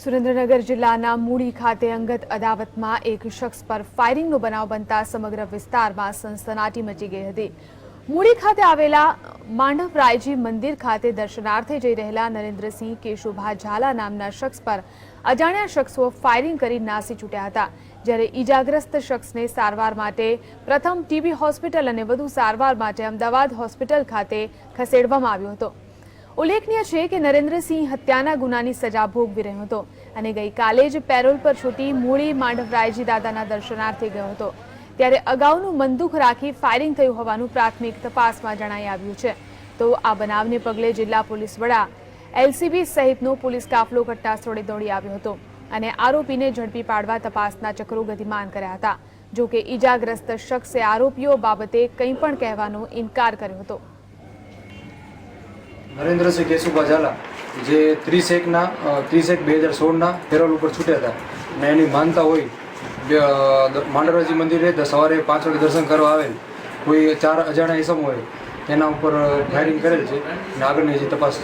સુરેન્દ્રનગર જિલ્લાના મૂડી ખાતે અંગત અદાવતમાં એક શખ્સ પર ફાયરિંગનો બનાવ બનતા સમગ્ર વિસ્તારમાં સનસનાટી મચી ગઈ હતી. મૂડી ખાતે આવેલા માંડવરાયજી મંદિર ખાતે દર્શનાર્થે જઈ રહેલા નરેન્દ્રસિંહ કેશુભા ઝાલા નામના શખ્સ પર અજાણ્યા શખ્સો ફાયરિંગ કરી નાસી છૂટ્યા હતા. જ્યારે ઈજાગ્રસ્ત શખ્સને સારવાર માટે પ્રથમ ટીબી હોસ્પિટલ અને વધુ સારવાર માટે અમદાવાદ હોસ્પિટલ ખાતે ખસેડવામાં આવ્યો હતો. ઉલ્લેખનીય છે કે નરેન્દ્રસિંહ હત્યાના ગુનાની સજા ભોગવી રહ્યો હતો અને ગઈકાલે જ પેરોલ પર છૂટી મૂળી માંડવરાયજી દાદાના દર્શનાર્થે ગયો હતો. ત્યારે અગાઉનું બંદૂક રાખી ફાયરિંગ થયું હોવાનું પ્રાથમિક તપાસમાં જણાઈ આવ્યું છે. તો આ બનાવને પગલે જિલ્લા પોલીસ વડા એલસીબી સહિતનો પોલીસ કાફલો ઘટનાસ્થળે દોડી આવ્યો હતો અને આરોપીને ઝડપી પાડવા તપાસના ચક્રો ગતિમાન કર્યા હતા. જોકે ઈજાગ્રસ્ત શખ્સે આરોપીઓ બાબતે કંઈ પણ કહેવાનો ઇનકાર કર્યો હતો. નરેન્દ્રસિંહ કેશુભા ઝાલા જે ત્રીસ એકના ત્રીસ એક બે હજાર સોળના પેરોલ ઉપર છૂટ્યા હતા. અને એની માનતા હોય માંડવરાજી મંદિરે સવારે પાંચ વાગે દર્શન કરવા આવેલ, કોઈ ચાર અજાણ્યા ઇસમ હોય તેના ઉપર ફાયરિંગ કરેલ છે. અને આગળની જે તપાસ